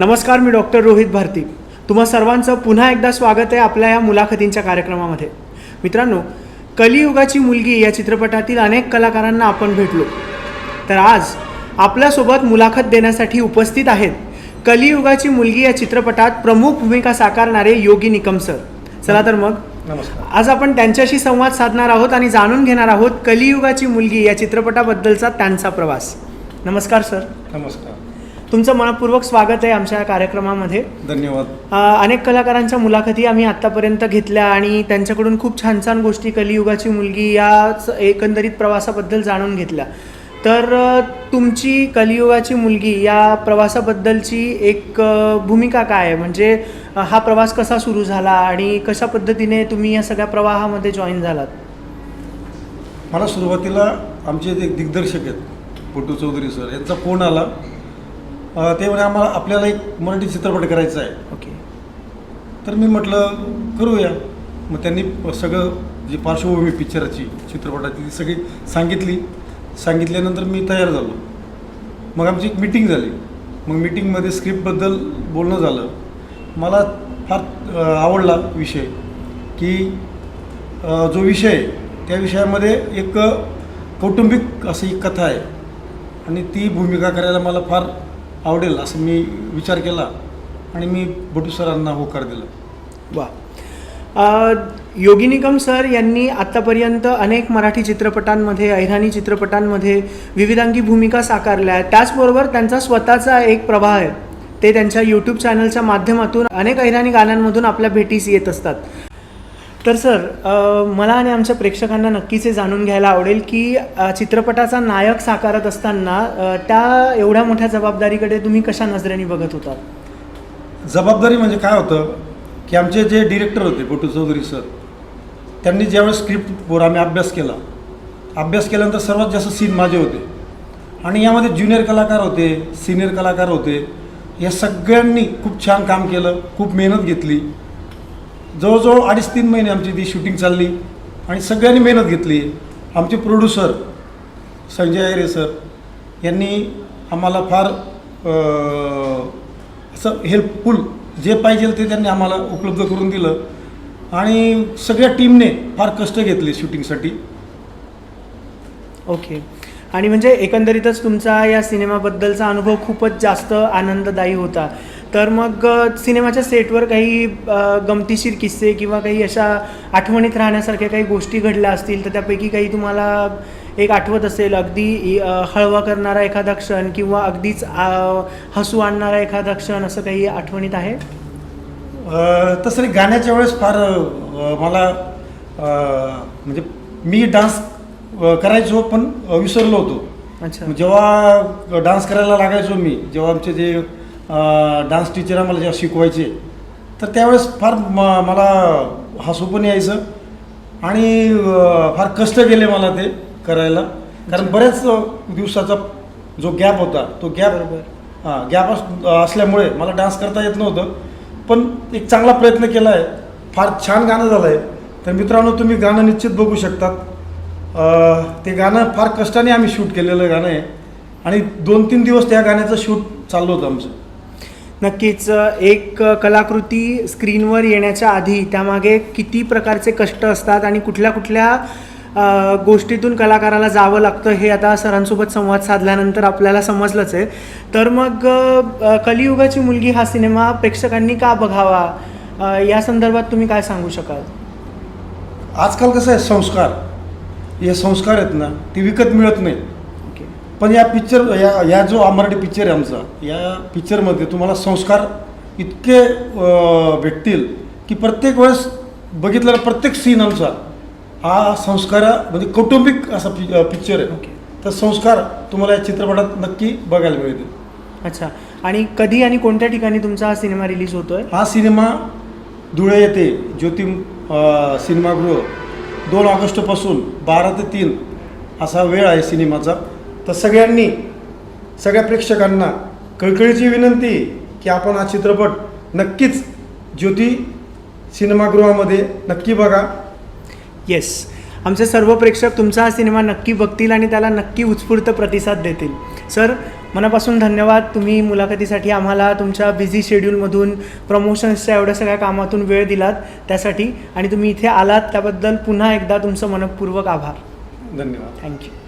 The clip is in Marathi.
नमस्कार मी डॉक्टर रोहित भारती. तुम्हा सर्वांचं पुन्हा एकदा स्वागत आहे आपल्या या मुलाखतींच्या कार्यक्रमामध्ये. मित्रांनो कलियुगाची मुलगी या चित्रपटातील अनेक कलाकारांना आपण भेटलो. तर आज आपल्यासोबत मुलाखत देण्यासाठी उपस्थित आहेत कलियुगाची मुलगी या चित्रपटात प्रमुख भूमिका साकारणारे योगी निकम सर. चला तर मग. नमस्कार. आज आपण त्यांच्याशी संवाद साधणार आहोत आणि जाणून घेणार आहोत कलियुगाची मुलगी या चित्रपटाबद्दलचा त्यांचा प्रवास. नमस्कार सर. नमस्कार. तुमचं मनपूर्वक स्वागत आहे आमच्या या कार्यक्रमामध्ये. धन्यवाद. अनेक कलाकारांच्या मुलाखती आम्ही आत्तापर्यंत घेतल्या आणि त्यांच्याकडून खूप छान छान गोष्टी कलियुगाची मुलगी या एकंदरीत प्रवासाबद्दल जाणून घेतल्या. तर तुमची कलियुगाची मुलगी या प्रवासाबद्दलची एक भूमिका काय आहे? म्हणजे हा प्रवास कसा सुरू झाला आणि कशा पद्धतीने तुम्ही या सगळ्या प्रवाहामध्ये जॉईन झालात? मला सुरुवातीला आमचे जे दिग्दर्शक आहेत पोटू चौधरी सर यांचा फोन आला. ते म्हणे आम्हाला आपल्याला एक मराठी चित्रपट करायचा आहे. ओके. तर मी म्हटलं करूया. मग त्यांनी सगळं जी पार्श्वभूमी पिक्चराची चित्रपटाची ती सगळी सांगितली. सांगितल्यानंतर मी तयार झालो. मग आमची एक मिटिंग झाली. मग मिटिंगमध्ये स्क्रिप्टबद्दल बोलणं झालं. मला फार आवडला विषय की जो विषय त्या विषयामध्ये एक कौटुंबिक अशी एक कथा आहे. आणि ती भूमिका करायला मला फार आवडेल असं मी विचार केला आणि मी बटू सरांना होकार दिला. वा. योगी निगम सर यांनी आत्तापर्यंत अनेक मराठी चित्रपटांमध्ये ऐराणी चित्रपटांमध्ये विविधांगी भूमिका साकारल्या. आहेत त्याचबरोबर त्यांचा स्वतःचा एक प्रवाह आहे. ते त्यांच्या यूट्यूब चॅनलच्या माध्यमातून अनेक ऐराणी गाण्यांमधून आपल्या भेटीस येत असतात. तर सर मला आणि आमच्या प्रेक्षकांना नक्कीच हे जाणून घ्यायला आवडेल की चित्रपटाचा नायक साकारत असताना त्या एवढ्या मोठ्या जबाबदारीकडे तुम्ही कशा नजरेने बघत होता? जबाबदारी म्हणजे काय होतं की आमचे जे डिरेक्टर होते बटू चौधरी सर त्यांनी ज्यावेळेस स्क्रिप्टवर आम्ही अभ्यास केला अभ्यास केल्यानंतर सर्वात जास्त सीन माझे होते. आणि यामध्ये ज्युनियर कलाकार होते सिनियर कलाकार होते या सगळ्यांनी खूप छान काम केलं खूप मेहनत घेतली. जवळजवळ अडीच तीन महिने आमची ती शूटिंग चालली आणि सगळ्यांनी मेहनत घेतली. आमचे प्रोड्युसर संजय अहिरे सर यांनी आम्हाला फार असं हेल्पफुल जे पाहिजे ते त्यांनी आम्हाला उपलब्ध करून दिलं. आणि सगळ्या टीमने फार कष्ट घेतले शूटिंगसाठी ओके. आणि म्हणजे एकंदरीतच तुमचा या सिनेमाबद्दलचा अनुभव खूपच जास्त आनंददायी होता. तर मग सिनेमाच्या सेटवर काही गमतीशीर किस्से किंवा काही अशा आठवणीत राहण्यासारख्या काही गोष्टी घडल्या असतील तर त्यापैकी काही तुम्हाला एक आठवत असेल अगदी हळवा करणारा एखादा क्षण किंवा अगदीच हसू आणणारा एखादा क्षण असं काही आठवणीत आहे? तसं गाण्याच्या वेळेस फार मला म्हणजे मी डान्स करायचो पण विसरलो होतो. अच्छा. जेव्हा डान्स करायला लागायचो मी जेव्हा आमचे जे डान्स टीचर आम्हाला जेव्हा शिकवायचे तर त्यावेळेस फार म- मला हसू पण यायचं आणि फार कष्ट गेले मला ते करायला. कारण बऱ्याच दिवसाचा जो गॅप होता तो गॅप बरोबर. हां गॅप अस असल्यामुळे मला डान्स करता येत नव्हतं. पण एक चांगला प्रयत्न केला आहे फार छान गाणं झालं आहे तर मित्रांनो तुम्ही गाणं निश्चित बघू शकतात. ते गाणं फार कष्टाने आम्ही शूट केलेलं गाणं आहे. आणि दोन तीन दिवस त्या गाण्याचं शूट चाललं होतं आमचं. नक्कीच एक कलाकृती स्क्रीनवर येण्याच्या आधी त्यामागे किती प्रकारचे कष्ट असतात आणि कुठल्या कुठल्या गोष्टीतून कलाकाराला जावं लागतं हे आता सरांसोबत संवाद साधल्यानंतर आपल्याला समजलंच आहे. तर मग कलियुगाची मुलगी हा सिनेमा प्रेक्षकांनी का बघावा? या संदर्भात तुम्ही काय सांगू शकाल? आजकाल कसं आहे संस्कार. हे संस्कार आहेत ना ते विकत मिळत नाही पण या पिक्चर या या जो मराठी पिक्चर आहे आमचा या पिक्चरमध्ये तुम्हाला संस्कार इतके भेटतील की प्रत्येक वेळेस बघितलेला प्रत्येक सीन आमचा हा संस्कार म्हणजे कौटुंबिक असा पि पिक्चर आहे. ओके. तर संस्कार तुम्हाला या चित्रपटात नक्की बघायला मिळतील. अच्छा. आणि कधी आणि कोणत्या ठिकाणी तुमचा हा सिनेमा रिलीज होतोय? हा सिनेमा धुळे येथे ज्योती अं, सिनेमागृह दोन ऑगस्टपासून बारा ते तीन असा वेळ आहे सिनेमाचा. तर सगळ्यांनी सगळ्या प्रेक्षकांना कळकळीची विनंती की आपण हा चित्रपट नक्कीच ज्योती सिनेमागृहामध्ये नक्की बघा. येस आमचे सर्व प्रेक्षक तुमचा हा सिनेमा नक्की बघतील आणि त्याला नक्की उत्स्फूर्त प्रतिसाद देतील. सर मनापासून धन्यवाद. तुम्ही मुलाखतीसाठी आम्हाला तुमच्या बिझी शेड्यूलमधून प्रमोशन्सच्या एवढ्या सगळ्या कामातून वेळ दिलात त्यासाठी. आणि तुम्ही इथे आलात त्याबद्दल पुन्हा एकदा तुमचं मनपूर्वक आभार. धन्यवाद. थँक्यू